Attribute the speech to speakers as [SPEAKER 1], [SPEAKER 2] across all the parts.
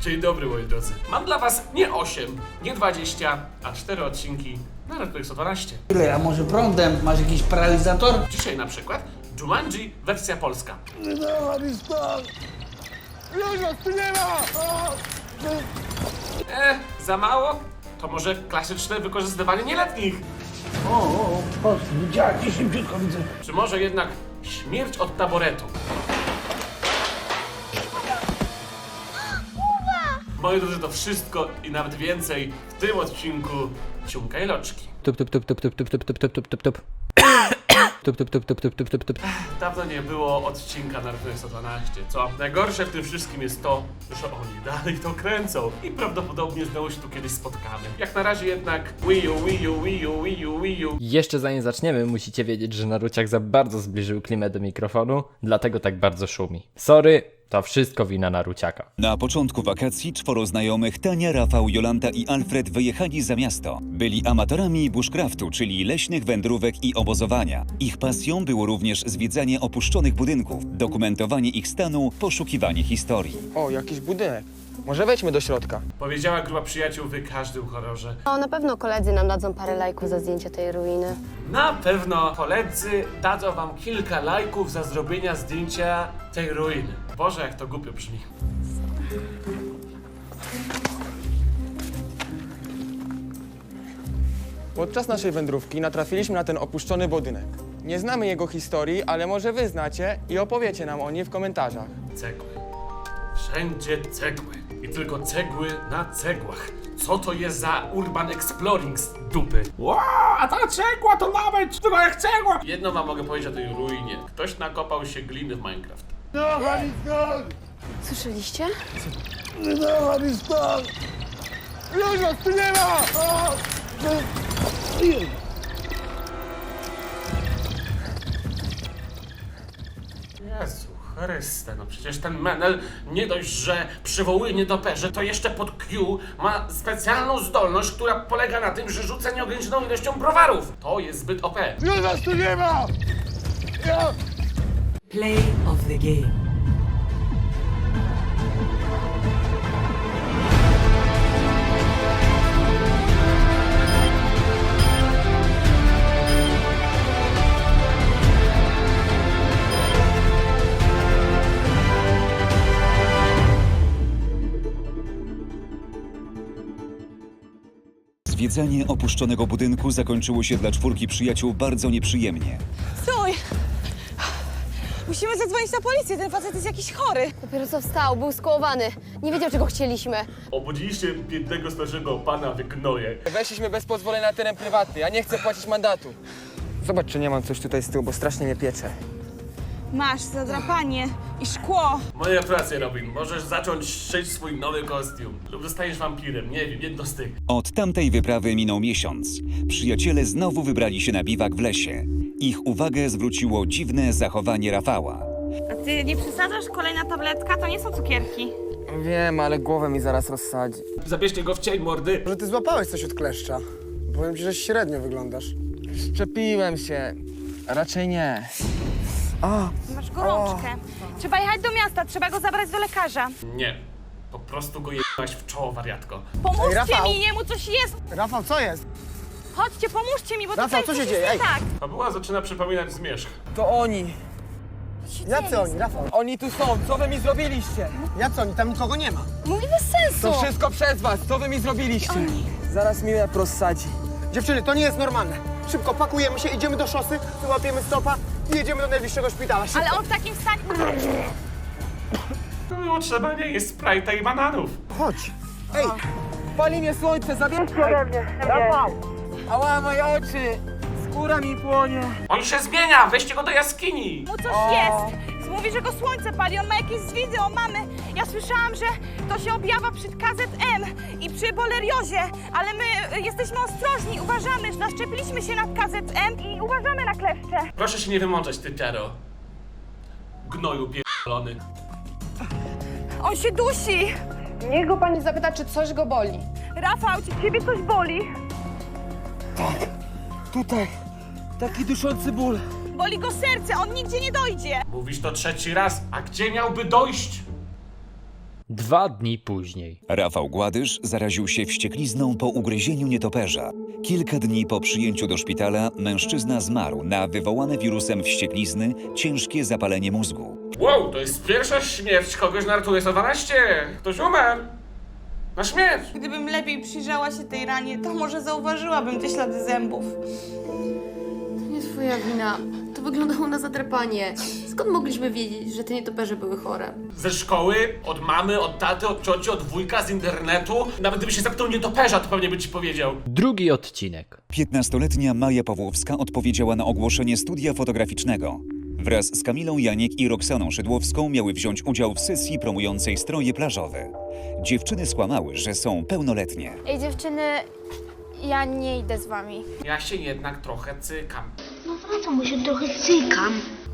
[SPEAKER 1] Dzień dobry, moi drodzy. Mam dla was nie 8, nie 20, a 4 odcinki na Netflix 112.
[SPEAKER 2] Ile, a może prądem? Masz jakiś paralizator?
[SPEAKER 1] Dzisiaj na przykład Jumanji wersja polska. E, za mało? To może klasyczne wykorzystywanie nieletnich?
[SPEAKER 2] O, o, o, chodź, widziałem cię szybciutko widzę.
[SPEAKER 1] Czy może jednak śmierć od taboretu? Moi drodzy, to wszystko i nawet więcej w tym odcinku Ciumka i Loczki.
[SPEAKER 3] Tup, tup, tup, tup, tup, tup, tup, tup, tup, tup, tup, tup. Tup, tup, tup, tup, tup, tup, tup, tup.
[SPEAKER 1] Dawno nie było odcinka na Netflix 112, co? Najgorsze w tym wszystkim jest to, że oni dalej to kręcą i prawdopodobnie znowu się tu kiedyś spotkamy. Jak na razie jednak Wii U, Wii U, Wii U, Wii U, Wii U.
[SPEAKER 3] Jeszcze zanim zaczniemy, musicie wiedzieć, że Naruciak za bardzo zbliżył klimę do mikrofonu, dlatego tak bardzo szumi. Sorry, to wszystko wina Naruciaka.
[SPEAKER 4] Na początku wakacji czworo znajomych Tania, Rafał, Jolanta i Alfred wyjechali za miasto. Byli amatorami bushcraftu, czyli leśnych wędrówek i obozowania. Ich pasją było również zwiedzanie opuszczonych budynków, dokumentowanie ich stanu, poszukiwanie historii.
[SPEAKER 5] O, jakiś budynek. Może wejdźmy do środka.
[SPEAKER 1] Powiedziała grupa przyjaciół w każdym horrorze.
[SPEAKER 6] O, na pewno koledzy nam dadzą parę lajków za zdjęcie tej ruiny.
[SPEAKER 1] Na pewno koledzy dadzą wam kilka lajków za zrobienia zdjęcia tej ruiny. Boże, jak to głupio brzmi.
[SPEAKER 5] Podczas naszej wędrówki natrafiliśmy na ten opuszczony budynek. Nie znamy jego historii, ale może wy znacie i opowiecie nam o niej w komentarzach.
[SPEAKER 1] Cegły. Wszędzie cegły. I tylko cegły na cegłach. Co to jest za urban exploring z dupy? Wow, a ta cegła to nawet tylko jak cegła! Jedno wam mogę powiedzieć o tej ruinie. Ktoś nakopał się gliny w Minecraft.
[SPEAKER 6] Słyszeliście?
[SPEAKER 5] Już nas tu nie ma!
[SPEAKER 1] Jezu Chryste, no przecież ten Menel nie dość, że przywołuje nietoperze, to jeszcze pod Q ma specjalną zdolność, która polega na tym, że rzuca nieograniczoną ilością browarów. To jest zbyt OP.
[SPEAKER 5] Już nas tu nie ma! Ja!
[SPEAKER 7] Play of the game.
[SPEAKER 4] Zwiedzanie opuszczonego budynku zakończyło się dla czwórki przyjaciół bardzo nieprzyjemnie.
[SPEAKER 8] Stój! Musimy zadzwonić na policję, ten facet jest jakiś chory.
[SPEAKER 6] Dopiero co wstał, był skołowany. Nie wiedział, czego chcieliśmy.
[SPEAKER 1] Obudziliście biednego starszego pana w gnoje.
[SPEAKER 5] Weszliśmy bez pozwolenia na teren prywatny, ja nie chcę płacić mandatu. Zobacz, czy nie mam coś tutaj z tyłu, bo strasznie mnie piecze.
[SPEAKER 8] Masz zadrapanie i szkło.
[SPEAKER 1] Moje gratulacje, Robin. Możesz zacząć szyć swój nowy kostium. Lub zostaniesz wampirem, nie wiem, jedno z tych.
[SPEAKER 4] Od tamtej wyprawy minął miesiąc. Przyjaciele znowu wybrali się na biwak w lesie. Ich uwagę zwróciło dziwne zachowanie Rafała.
[SPEAKER 8] A ty nie przesadzasz? Kolejna tabletka to nie są cukierki.
[SPEAKER 5] Wiem, ale głowę mi zaraz rozsadzi.
[SPEAKER 1] Zabierzcie go w cień, mordy.
[SPEAKER 9] Może ty złapałeś coś od kleszcza? Powiem ci, że średnio wyglądasz.
[SPEAKER 5] Szczepiłem się. Raczej nie.
[SPEAKER 8] Masz gorączkę. Trzeba jechać do miasta, trzeba go zabrać do lekarza.
[SPEAKER 1] Nie. Po prostu go jebaś w czoło, wariatko.
[SPEAKER 8] Pomóżcie
[SPEAKER 9] Rafał!
[SPEAKER 8] mi, jemu coś jest.
[SPEAKER 9] Rafał, co jest?
[SPEAKER 8] Chodźcie, pomóżcie mi, bo
[SPEAKER 9] Rafał,
[SPEAKER 8] tutaj
[SPEAKER 9] co
[SPEAKER 8] coś
[SPEAKER 9] się
[SPEAKER 8] jest
[SPEAKER 9] dzieje?
[SPEAKER 8] nie
[SPEAKER 9] Ej.
[SPEAKER 8] tak.
[SPEAKER 1] Fabuła zaczyna przypominać zmierzch.
[SPEAKER 5] To oni.
[SPEAKER 9] Jacy oni, Rafał?
[SPEAKER 5] Oni tu są, co wy mi zrobiliście?
[SPEAKER 9] Jacy oni? Tam nikogo nie ma.
[SPEAKER 6] Mówi bez sensu.
[SPEAKER 5] To wszystko przez was, co wy mi zrobiliście? Zaraz mi rozsadzi.
[SPEAKER 9] Dziewczyny, to nie jest normalne. Szybko pakujemy się, idziemy do szosy, wyłapiemy stopa i jedziemy do najbliższego szpitala. Szybko.
[SPEAKER 8] Ale on w takim stanie...
[SPEAKER 1] To było trzeba nie jest Sprite'a i bananów.
[SPEAKER 9] Chodź. Ej,
[SPEAKER 5] Pali mnie słońce, zabierzcie ode mnie. Rafał! Ała, moje oczy! Skóra mi płonie.
[SPEAKER 1] On się zmienia! Weźcie go do jaskini!
[SPEAKER 8] Mu coś jest. Mówi, że go słońce pali, on ma jakieś zwidy, o mamy. Ja słyszałam, że to się objawia przy KZM i przy boleriozie, ale my y, jesteśmy ostrożni, uważamy, że naszczepiliśmy się na KZM i uważamy na kleszcze.
[SPEAKER 1] Proszę się nie wymączać, ty Tero. Gnoju pierdolony.
[SPEAKER 8] On się dusi.
[SPEAKER 10] Niech go pani zapyta, czy coś go boli.
[SPEAKER 8] Rafał, czy ciebie coś boli?
[SPEAKER 5] Tutaj. Taki duszący ból.
[SPEAKER 8] Boli go serce, on nigdzie nie dojdzie.
[SPEAKER 1] Mówisz to trzeci raz, a gdzie miałby dojść?
[SPEAKER 3] Dwa dni później.
[SPEAKER 4] Rafał Gładysz zaraził się wścieklizną po ugryzieniu nietoperza. Kilka dni po przyjęciu do szpitala mężczyzna zmarł na wywołane wirusem wścieklizny ciężkie zapalenie mózgu.
[SPEAKER 1] Wow, to jest pierwsza śmierć kogoś na Arturę 112. Ktoś umarł. Na śmierć.
[SPEAKER 11] Gdybym lepiej przyjrzała się tej ranie, to może zauważyłabym te ślady zębów.
[SPEAKER 12] Twoja wina. To wyglądało na zadrapanie. Skąd mogliśmy wiedzieć, że te nietoperze były chore?
[SPEAKER 1] Ze szkoły, od mamy, od taty, od cioci, od wujka, z internetu. Nawet gdyby się zapytał nietoperza, to pewnie by ci powiedział.
[SPEAKER 3] Drugi odcinek.
[SPEAKER 4] 15-letnia Maja Pawłowska odpowiedziała na ogłoszenie studia fotograficznego. Wraz z Kamilą Janiek i Roxaną Szydłowską miały wziąć udział w sesji promującej stroje plażowe. Dziewczyny skłamały, że są pełnoletnie.
[SPEAKER 13] Ej dziewczyny, ja nie idę z wami.
[SPEAKER 1] Ja się jednak trochę cykam.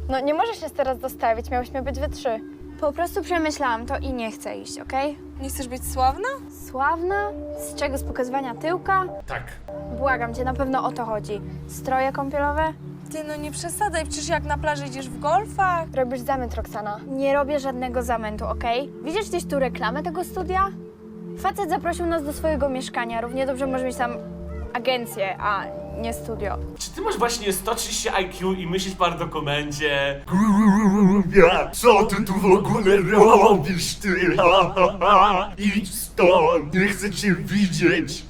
[SPEAKER 13] No nie możesz się teraz dostawić, miałyśmy być we trzy. Po prostu przemyślałam to i nie chcę iść, okej?
[SPEAKER 11] Nie chcesz być sławna?
[SPEAKER 13] Sławna? Z czego? Z pokazywania tyłka?
[SPEAKER 1] Tak.
[SPEAKER 13] Błagam cię, na pewno o to chodzi. Stroje kąpielowe?
[SPEAKER 11] Ty no nie przesadzaj, przecież jak na plaży idziesz w golfach.
[SPEAKER 13] Robisz zamęt, Roxana. Nie robię żadnego zamętu, okej? Widzisz gdzieś tu reklamę tego studia? Facet zaprosił nas do swojego mieszkania. Równie dobrze może mieć tam agencję, a nie studio.
[SPEAKER 1] Czy ty masz właśnie 130 IQ i myślisz par dokumencie?
[SPEAKER 2] Co ty tu w ogóle robisz, ty? Idź stąd, nie chcę cię widzieć.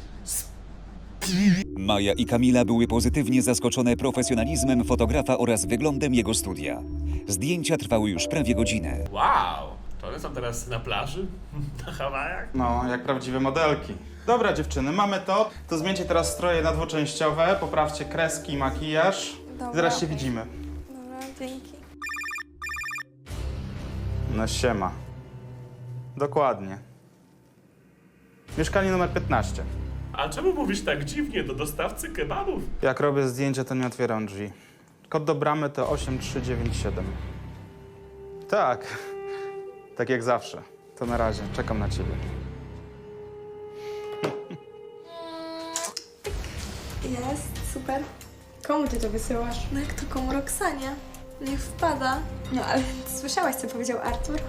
[SPEAKER 4] Maja i Kamila były pozytywnie zaskoczone profesjonalizmem fotografa oraz wyglądem jego studia. Zdjęcia trwały już prawie godzinę.
[SPEAKER 1] Wow, one są teraz na plaży? Na Hawajach?
[SPEAKER 14] No, jak prawdziwe modelki. Dobra dziewczyny, mamy to. To zmieńcie teraz stroje na dwuczęściowe, poprawcie kreski i makijaż.
[SPEAKER 11] Dobra,
[SPEAKER 14] Zaraz się
[SPEAKER 11] okej.
[SPEAKER 14] widzimy.
[SPEAKER 11] Dobra, dzięki.
[SPEAKER 14] No siema. Dokładnie. Mieszkanie numer 15.
[SPEAKER 1] A czemu mówisz tak dziwnie do dostawcy kebabów?
[SPEAKER 14] Jak robię zdjęcia, to nie otwieram drzwi. Kod do bramy to 8397. Tak. Tak jak zawsze. To na razie. Czekam na ciebie.
[SPEAKER 11] Jest, super. Komu ty to wysyłasz? No jak to komu? Roxanie. Niech wpada. No ale słyszałaś, co powiedział Artur?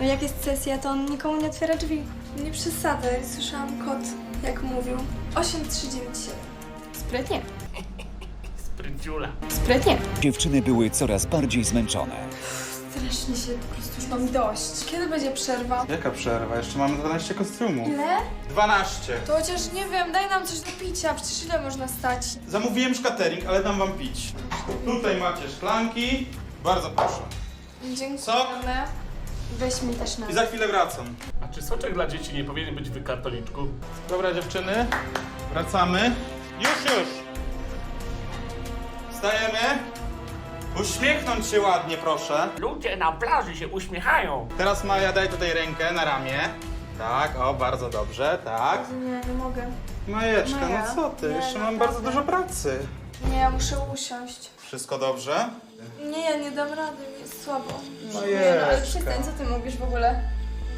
[SPEAKER 11] No jak jest sesja, to on nikomu nie otwiera drzwi. Nie przesadzaj, słyszałam kod, jak mówił. 8397. Sprytnie.
[SPEAKER 1] Spryciula.
[SPEAKER 11] Sprytnie.
[SPEAKER 4] Dziewczyny były coraz bardziej zmęczone.
[SPEAKER 11] Strasznie się po prostu już mam dość. Kiedy będzie przerwa?
[SPEAKER 14] Jaka przerwa? Jeszcze mamy 12 kostiumów.
[SPEAKER 11] Ile?
[SPEAKER 14] 12.
[SPEAKER 11] To chociaż nie wiem, daj nam coś do picia, przecież ile można stać?
[SPEAKER 14] Zamówiłem już catering, ale dam wam pić. Tutaj macie szklanki. Bardzo proszę.
[SPEAKER 11] Dziękuję.
[SPEAKER 14] Sok?
[SPEAKER 11] Weź mi też na.
[SPEAKER 14] I za chwilę wracam.
[SPEAKER 1] A czy soczek dla dzieci nie powinien być w kartoliczku?
[SPEAKER 14] Dobra dziewczyny, wracamy. Już, już. Wstajemy. Uśmiechnąć się ładnie, proszę.
[SPEAKER 1] Ludzie na plaży się uśmiechają.
[SPEAKER 14] Teraz Maja, daj tutaj rękę na ramię. Tak, o, bardzo dobrze, tak.
[SPEAKER 11] Nie, nie mogę.
[SPEAKER 14] Majeczka,
[SPEAKER 11] Maja,
[SPEAKER 14] no co ty?
[SPEAKER 11] nie,
[SPEAKER 14] Jeszcze mam
[SPEAKER 11] naprawdę.
[SPEAKER 14] bardzo dużo pracy.
[SPEAKER 11] Nie, ja muszę usiąść.
[SPEAKER 14] Wszystko dobrze?
[SPEAKER 11] Nie, ja nie dam rady, mi jest słabo.
[SPEAKER 14] Majeczka.
[SPEAKER 11] co ty mówisz w ogóle?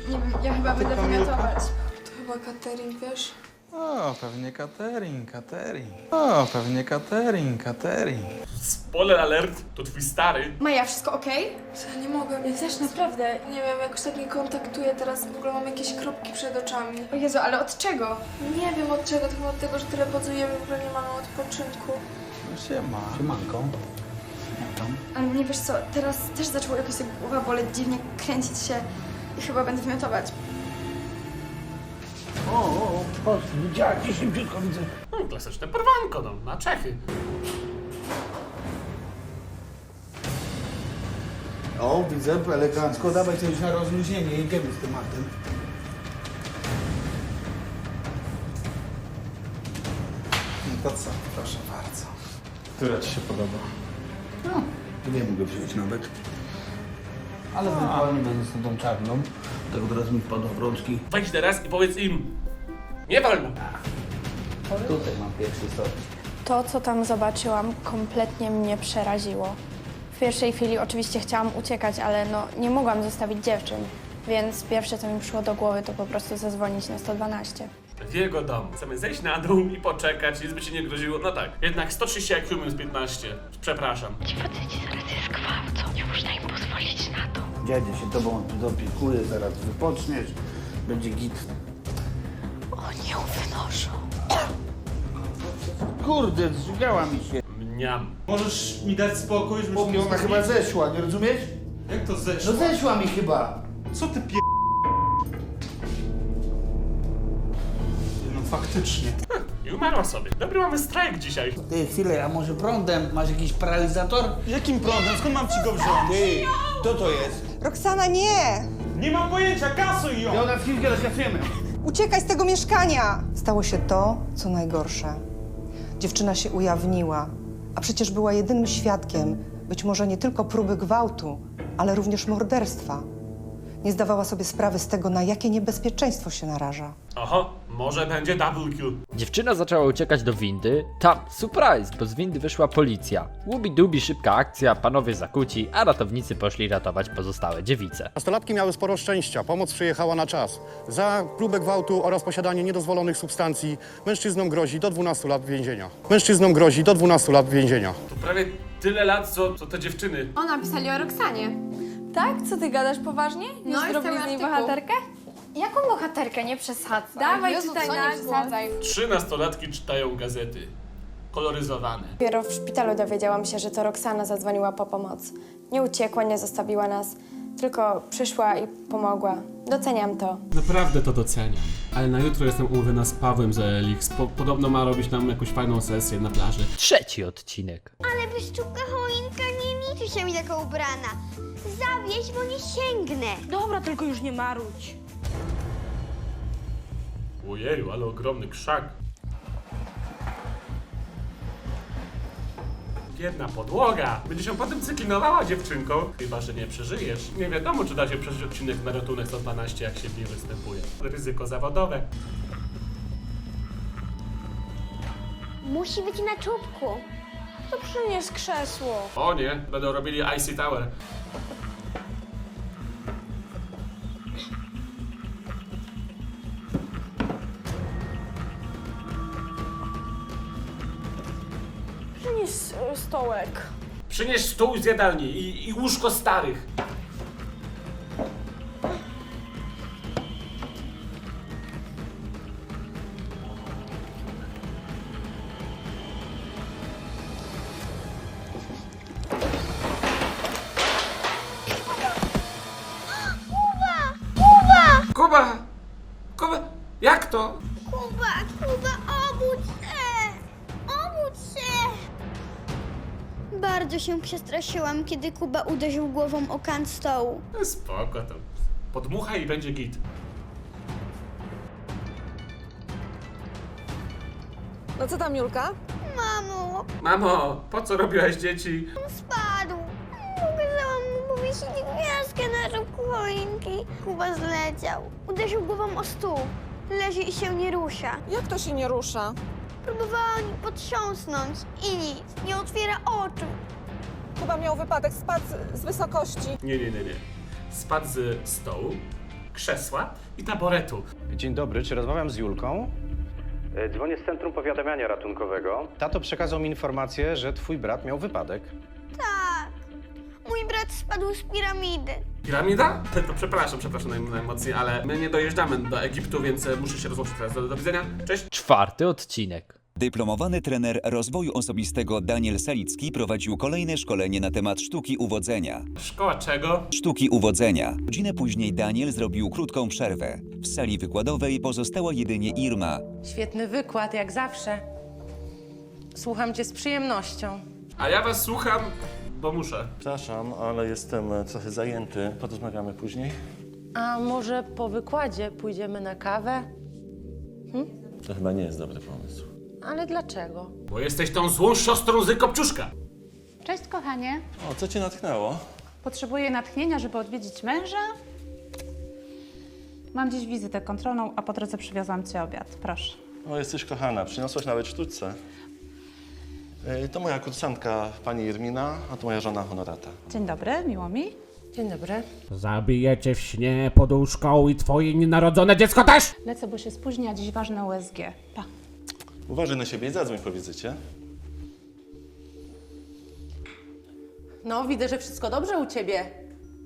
[SPEAKER 11] Nie wiem, ja chyba będę
[SPEAKER 14] Kamilka?
[SPEAKER 11] wymiotować. To chyba catering, wiesz?
[SPEAKER 14] O, pewnie catering, catering. O, pewnie catering, catering.
[SPEAKER 1] Spoiler alert, to twój stary.
[SPEAKER 11] Maja, wszystko okej? Ja nie mogę, ja też naprawdę. Nie wiem, jakoś tak nie kontaktuję teraz, w ogóle mam jakieś kropki przed oczami. O Jezu, ale od czego? Nie wiem od czego, tylko od tego, że tyle pozujemy, w ogóle nie mamy odpoczynku.
[SPEAKER 14] No siema.
[SPEAKER 2] Siemanko.
[SPEAKER 11] Ale mnie wiesz co, teraz też zaczęło jakoś tak głowa boleć, dziwnie kręcić się i chyba będę wymiotować.
[SPEAKER 2] O, o, o, widziała, ci szybciutko widzę.
[SPEAKER 1] No, klasyczne porwanko, no, na Czechy.
[SPEAKER 2] O, widzę, elegancko. Dawaj coś na rozluźnienie, jedziemy z tematem.
[SPEAKER 14] No to co? Proszę bardzo. Która ci się podoba?
[SPEAKER 2] No, nie mogę wziąć nawet. Ale ewentualnie będę z tą czarną. Tak od razu mi wpadł obrączki.
[SPEAKER 1] Wejdź teraz i powiedz im. Nie wolno.
[SPEAKER 2] Tutaj mam pierwszy sort.
[SPEAKER 13] To, co tam zobaczyłam, kompletnie mnie przeraziło. W pierwszej chwili oczywiście chciałam uciekać, ale no, nie mogłam zostawić dziewczyn. Więc pierwsze, co mi przyszło do głowy, to po prostu zadzwonić na 112.
[SPEAKER 1] W jego domu. Chcemy zejść na dół i poczekać, nic by ci nie groziło. No tak. Jednak 130 IQ minus 15. Przepraszam.
[SPEAKER 2] Dziadzie się tobą tu dopiekuje, zaraz wypoczniesz.
[SPEAKER 15] Będzie git.
[SPEAKER 12] Ją wynoszą.
[SPEAKER 15] Kurde, zżygała mi się.
[SPEAKER 1] Mniam.
[SPEAKER 14] Możesz mi dać spokój, żeby...
[SPEAKER 15] Chłopie, ona chyba zeszła, nie rozumiesz?
[SPEAKER 14] Jak to
[SPEAKER 15] No
[SPEAKER 14] zeszło?
[SPEAKER 15] zeszła mi chyba.
[SPEAKER 14] Co ty pie... No faktycznie.
[SPEAKER 1] I umarła sobie. Dobry mamy strajk dzisiaj.
[SPEAKER 15] Ty, chwilę, a może prądem? Masz jakiś paralizator?
[SPEAKER 14] Jakim prądem? Skąd mam ci go wziąć?
[SPEAKER 15] Ty, kto to jest?
[SPEAKER 16] Roxana, nie!
[SPEAKER 14] Nie mam pojęcia, kasuj ją!
[SPEAKER 15] Ona chwilkę rozkasujemy.
[SPEAKER 16] Uciekaj z tego mieszkania! Stało się to, co najgorsze. Dziewczyna się ujawniła, a przecież była jedynym świadkiem być może nie tylko próby gwałtu, ale również morderstwa. Nie zdawała sobie sprawy z tego, na jakie niebezpieczeństwo się naraża.
[SPEAKER 1] Oho, może będzie double kill.
[SPEAKER 3] Dziewczyna zaczęła uciekać do windy. Tam, surprise, bo z windy wyszła policja. Łubi-dubi, szybka akcja, panowie zakuci, a ratownicy poszli ratować pozostałe dziewice.
[SPEAKER 17] Nastolatki miały sporo szczęścia. Pomoc przyjechała na czas. Za próbę gwałtu oraz posiadanie niedozwolonych substancji mężczyznom grozi do 12 lat więzienia. Mężczyznom grozi do 12 lat więzienia.
[SPEAKER 1] To prawie tyle lat, co, co te dziewczyny.
[SPEAKER 12] O, napisali o Roxanie.
[SPEAKER 13] Tak? Co ty gadasz poważnie?
[SPEAKER 12] No,
[SPEAKER 13] Już
[SPEAKER 12] jest
[SPEAKER 13] zrobili
[SPEAKER 12] cały
[SPEAKER 13] z niej
[SPEAKER 12] artykuł.
[SPEAKER 13] bohaterkę?
[SPEAKER 12] Jaką bohaterkę? Nie przesadzaj.
[SPEAKER 13] Dawaj,
[SPEAKER 12] Jezu,
[SPEAKER 13] czytaj
[SPEAKER 12] co, nie
[SPEAKER 13] na
[SPEAKER 12] przesadzaj.
[SPEAKER 1] Trzy nastolatki czytają gazety. Koloryzowane.
[SPEAKER 13] Dopiero w szpitalu dowiedziałam się, że to Roxana zadzwoniła po pomoc. Nie uciekła, nie zostawiła nas, tylko przyszła i pomogła. Doceniam to.
[SPEAKER 1] Naprawdę to doceniam. Ale na jutro jestem umówiona z Pawłem z Elix. Po, podobno ma robić nam jakąś fajną sesję na plaży.
[SPEAKER 3] Trzeci odcinek.
[SPEAKER 18] Ale wyszczupka choinka liczy się mi taka ubrana. Zawieź, bo nie sięgnę.
[SPEAKER 11] Dobra, tylko już nie marudź.
[SPEAKER 1] Ojeju, ale ogromny krzak. Biedna podłoga. Będzie się potem cyklinowała dziewczynką. Chyba, że nie przeżyjesz. Nie wiadomo, czy da się przeżyć odcinek na ratunek 112, jak się w niej występuje. Ryzyko zawodowe.
[SPEAKER 18] Musi być na czubku.
[SPEAKER 13] To przynieś krzesło.
[SPEAKER 1] O nie, będą robili Icy Tower.
[SPEAKER 13] Przynieś stołek.
[SPEAKER 1] Przynieś stół z jadalni i, i łóżko starych.
[SPEAKER 18] Przestraszyłam, kiedy Kuba uderzył głową o kant stołu.
[SPEAKER 1] No Spoko to. Podmuchaj i będzie git.
[SPEAKER 19] No co tam, Julka?
[SPEAKER 18] Mamo,
[SPEAKER 1] Mamo, po co robiłaś dzieci?
[SPEAKER 18] on spadł. Pokazałam mu powiesić gwiazdkę na choinki. Kuba zleciał. Uderzył głową o stół. Leży i się nie rusza.
[SPEAKER 19] Jak to się nie rusza?
[SPEAKER 18] Próbowała nim potrząsnąć i nic. Nie otwiera oczu.
[SPEAKER 19] Chyba miał wypadek, spadł z wysokości.
[SPEAKER 1] Nie, nie, nie, nie. Spadł z stołu, krzesła i taboretu.
[SPEAKER 6] Dzień dobry, czy rozmawiam z Julką? E, Dzwonię z Centrum Powiadamiania Ratunkowego. Tato przekazał mi informację, że twój brat miał wypadek.
[SPEAKER 18] Tak. Mój brat spadł z piramidy.
[SPEAKER 1] Piramida? To przepraszam, przepraszam naj- najmocniej, ale my nie dojeżdżamy do Egiptu, więc e, muszę się rozłączyć teraz. Do, do widzenia. Cześć.
[SPEAKER 3] Czwarty odcinek.
[SPEAKER 4] Dyplomowany trener rozwoju osobistego Daniel Salicki prowadził kolejne szkolenie na temat sztuki uwodzenia.
[SPEAKER 1] Szkoła czego?
[SPEAKER 4] Sztuki uwodzenia. Godzinę później Daniel zrobił krótką przerwę. W sali wykładowej pozostała jedynie Irma.
[SPEAKER 19] Świetny wykład, jak zawsze. Słucham cię z przyjemnością.
[SPEAKER 1] A ja was słucham, bo muszę.
[SPEAKER 2] Przepraszam, ale jestem e, trochę zajęty. Porozmawiamy później.
[SPEAKER 19] A może po wykładzie pójdziemy na kawę?
[SPEAKER 2] To chyba nie jest dobry pomysł.
[SPEAKER 19] Ale dlaczego?
[SPEAKER 1] Bo jesteś tą złą siostrą z Kopciuszka.
[SPEAKER 19] Cześć, kochanie.
[SPEAKER 2] O, co cię natchnęło?
[SPEAKER 19] Potrzebuję natchnienia, żeby odwiedzić męża? Mam dziś wizytę kontrolną, a po drodze przywiozłam ci obiad. Proszę.
[SPEAKER 2] O, jesteś kochana. Przyniosłaś nawet sztuczce. E, To moja kursantka, pani Irmina, a to moja żona Honorata.
[SPEAKER 19] Dzień dobry, miło mi. Dzień dobry.
[SPEAKER 1] Zabijecie w śnie poduszką i twoje nienarodzone dziecko też!
[SPEAKER 19] Lecę, bo się spóźni, a dziś ważne USG. Pa.
[SPEAKER 2] Uważaj na siebie i zadzwoń po wizycie.
[SPEAKER 19] No, widzę, że wszystko dobrze u ciebie.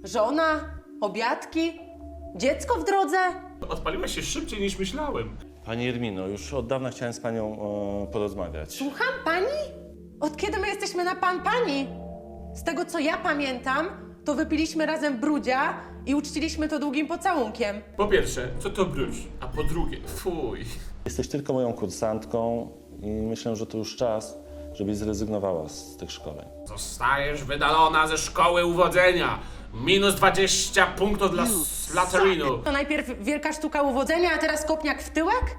[SPEAKER 19] Żona, obiadki, dziecko w drodze.
[SPEAKER 1] Odpaliłaś się szybciej niż myślałem.
[SPEAKER 20] Pani Irmino, już od dawna chciałem z panią e, porozmawiać.
[SPEAKER 19] Słucham pani? Od kiedy my jesteśmy na pan pani? Z tego co ja pamiętam, to wypiliśmy razem brudzia i uczciliśmy to długim pocałunkiem.
[SPEAKER 1] Po pierwsze, co to bruż? A po drugie, fuj.
[SPEAKER 20] Jesteś tylko moją kursantką i myślę, że to już czas, żebyś zrezygnowała z tych szkoleń.
[SPEAKER 1] Zostajesz wydalona ze szkoły uwodzenia. Minus 20 punktów dla Slatterinu.
[SPEAKER 19] To najpierw wielka sztuka uwodzenia, a teraz kopniak w tyłek?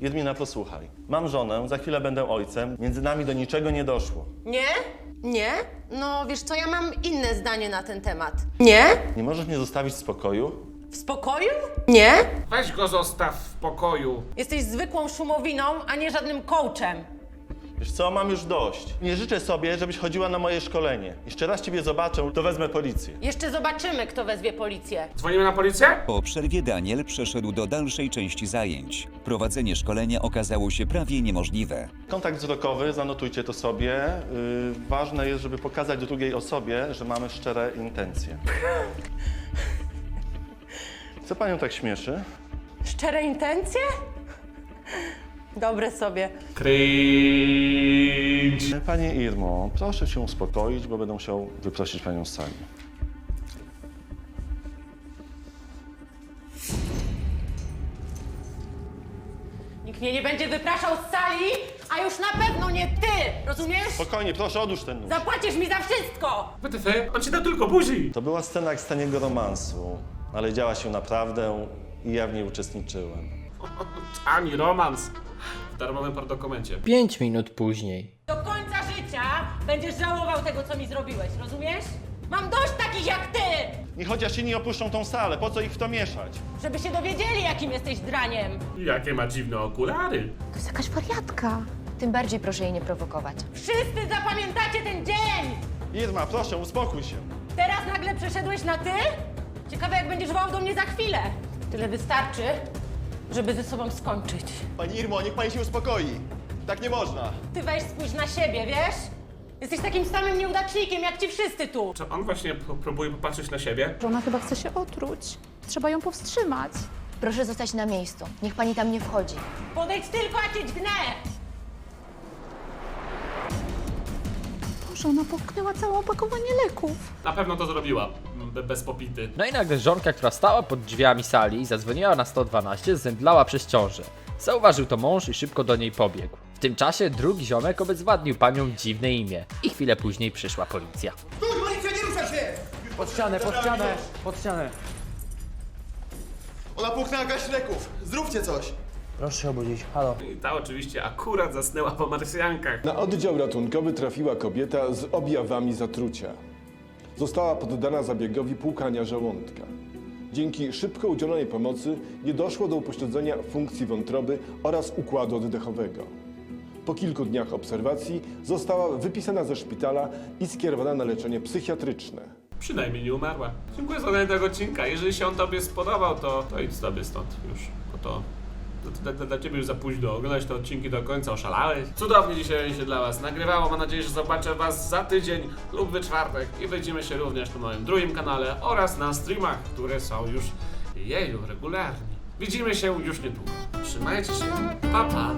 [SPEAKER 20] Irmina, posłuchaj. Mam żonę, za chwilę będę ojcem, między nami do niczego nie doszło.
[SPEAKER 19] Nie? Nie? No wiesz co, ja mam inne zdanie na ten temat. Nie?
[SPEAKER 20] Nie możesz mnie zostawić w spokoju?
[SPEAKER 19] W spokoju? Nie?
[SPEAKER 1] Weź go zostaw w pokoju.
[SPEAKER 19] Jesteś zwykłą szumowiną, a nie żadnym coachem.
[SPEAKER 20] Wiesz co, mam już dość. Nie życzę sobie, żebyś chodziła na moje szkolenie. Jeszcze raz ciebie zobaczę, to wezmę policję.
[SPEAKER 19] Jeszcze zobaczymy, kto wezwie policję.
[SPEAKER 1] Dzwonimy na policję?
[SPEAKER 4] Po przerwie Daniel przeszedł do dalszej części zajęć. Prowadzenie szkolenia okazało się prawie niemożliwe.
[SPEAKER 20] Kontakt wzrokowy, zanotujcie to sobie. Yy, ważne jest, żeby pokazać drugiej osobie, że mamy szczere intencje. Co panią tak śmieszy?
[SPEAKER 19] Szczere intencje? Dobre sobie.
[SPEAKER 1] Cringe.
[SPEAKER 20] Panie Irmo, proszę się uspokoić, bo będę musiał wyprosić panią z sali.
[SPEAKER 19] Nikt mnie nie będzie wypraszał z sali, a już na pewno nie ty! Rozumiesz?
[SPEAKER 20] Spokojnie, proszę odłóż ten nóż.
[SPEAKER 19] Zapłacisz mi za wszystko!
[SPEAKER 1] WTF? On ci dał tylko buzi.
[SPEAKER 20] To była scena jak z taniego romansu, ale działa się naprawdę i ja w niej uczestniczyłem.
[SPEAKER 1] Tani romans. W darmowym pardokumencie.
[SPEAKER 3] 5 minut później.
[SPEAKER 19] Do końca życia będziesz żałował tego, co mi zrobiłeś, rozumiesz? Mam dość takich jak ty!
[SPEAKER 20] I chociaż inni opuszczą tą salę, po co ich w to mieszać?
[SPEAKER 19] Żeby się dowiedzieli, jakim jesteś draniem.
[SPEAKER 1] Jakie ma dziwne okulary.
[SPEAKER 12] To jest jakaś wariatka. Tym bardziej proszę jej nie prowokować.
[SPEAKER 19] Wszyscy zapamiętacie ten dzień!
[SPEAKER 20] Irma, proszę, uspokój się.
[SPEAKER 19] Teraz nagle przeszedłeś na ty? Ciekawe, jak będziesz wołał do mnie za chwilę. Tyle wystarczy, żeby ze sobą skończyć.
[SPEAKER 9] Pani Irmo, niech pani się uspokoi. Tak nie można.
[SPEAKER 19] Ty weź spójrz na siebie, wiesz? Jesteś takim samym nieudacznikiem, jak ci wszyscy tu.
[SPEAKER 1] Czy on właśnie p- próbuje popatrzeć na siebie?
[SPEAKER 21] Ona chyba chce się otruć. Trzeba ją powstrzymać.
[SPEAKER 12] Proszę zostać na miejscu. Niech pani tam nie wchodzi.
[SPEAKER 19] Podejdź tylko, jak cię dźgnę!
[SPEAKER 21] Boże, ona połknęła całe opakowanie leków.
[SPEAKER 1] Na pewno to zrobiła. Be- bez popity.
[SPEAKER 3] No i nagle żonka, która stała pod drzwiami sali i zadzwoniła na 112, zemdlała przez ciążę. Zauważył to mąż i szybko do niej pobiegł. W tym czasie drugi ziomek obezwładnił panią dziwne imię i chwilę później przyszła policja.
[SPEAKER 9] Tu, policja, nie rusza się!
[SPEAKER 5] Pod ścianę, pod ścianę, pod ścianę.
[SPEAKER 9] Ona połknęła gaś leków. Zróbcie coś.
[SPEAKER 5] Proszę się obudzić, halo.
[SPEAKER 1] I ta oczywiście akurat zasnęła po marsjankach.
[SPEAKER 22] Na oddział ratunkowy trafiła kobieta z objawami zatrucia. Została poddana zabiegowi płukania żołądka. Dzięki szybko udzielonej pomocy nie doszło do upośledzenia funkcji wątroby oraz układu oddechowego. Po kilku dniach obserwacji została wypisana ze szpitala i skierowana na leczenie psychiatryczne.
[SPEAKER 1] Przynajmniej nie umarła. Dziękuję za oglądanie tego odcinka. Jeżeli się on tobie spodobał, to, to idź sobie stąd już. Bo to dla, ciebie już za późno. Oglądać te odcinki do końca, oszalałeś. Cudownie dzisiaj się dla was nagrywało. Mam nadzieję, że zobaczę was za tydzień lub we czwartek. I widzimy się również na moim drugim kanale oraz na streamach, które są już jeju regularni. Widzimy się już niedługo. Trzymajcie się. Pa, pa.